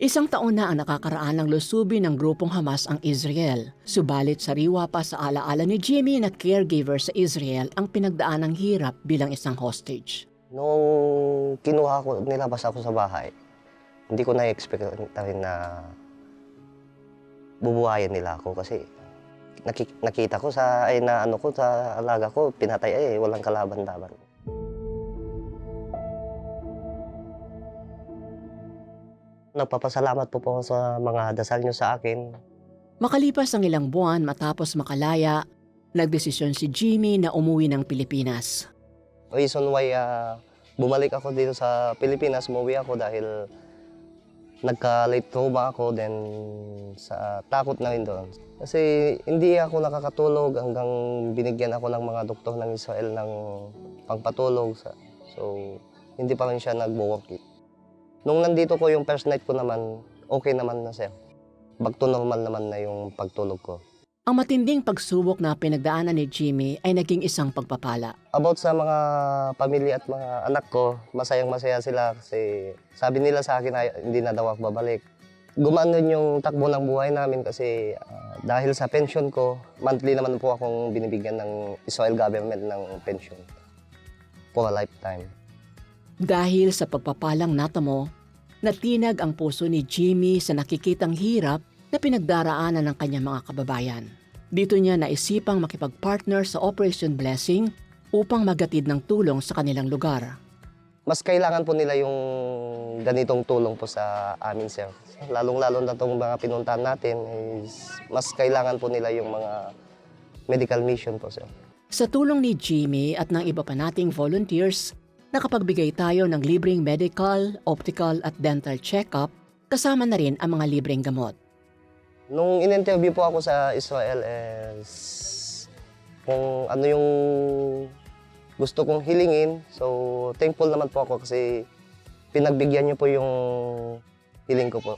Isang taon na ang nakakaraan ng lusubi ng grupong Hamas ang Israel. Subalit sariwa pa sa alaala ni Jimmy na caregiver sa Israel ang pinagdaan ng hirap bilang isang hostage. Nung kinuha ko, nilabas ako sa bahay, hindi ko na-expect na rin na bubuhayin nila ako kasi naki- nakita ko sa, ay na ano ko, sa alaga ko, pinatay eh, walang kalaban-laban. Nagpapasalamat po po sa mga dasal nyo sa akin. Makalipas ang ilang buwan matapos makalaya, nagdesisyon si Jimmy na umuwi ng Pilipinas. reason why ah, bumalik ako dito sa Pilipinas, umuwi ako dahil nagka-late trauma ako, then sa takot na rin doon. Kasi hindi ako nakakatulog hanggang binigyan ako ng mga doktor ng Israel ng pangpatulog. Sa, so, hindi pa rin siya nag-work. Nung nandito ko yung first night ko naman, okay naman na siya. Back to normal naman na yung pagtulog ko. Ang matinding pagsubok na pinagdaanan ni Jimmy ay naging isang pagpapala. About sa mga pamilya at mga anak ko, masayang masaya sila kasi sabi nila sa akin ay hindi na daw ako babalik. Gumaan din yung takbo ng buhay namin kasi ah, dahil sa pension ko, monthly naman po akong binibigyan ng Israel government ng pension for a lifetime. Dahil sa pagpapalang natamo, natinag ang puso ni Jimmy sa nakikitang hirap na pinagdaraanan ng kanyang mga kababayan. Dito niya naisipang makipag-partner sa Operation Blessing upang magatid ng tulong sa kanilang lugar. Mas kailangan po nila yung ganitong tulong po sa amin, sir. Lalong-lalo na itong mga pinuntahan natin is mas kailangan po nila yung mga medical mission po, sir. Sa tulong ni Jimmy at ng iba pa nating volunteers, nakapagbigay tayo ng libreng medical, optical at dental check-up kasama na rin ang mga libreng gamot. Nung in-interview po ako sa Israel is kung ano yung gusto kong hilingin. So, thankful naman po ako kasi pinagbigyan niyo po yung hiling ko po.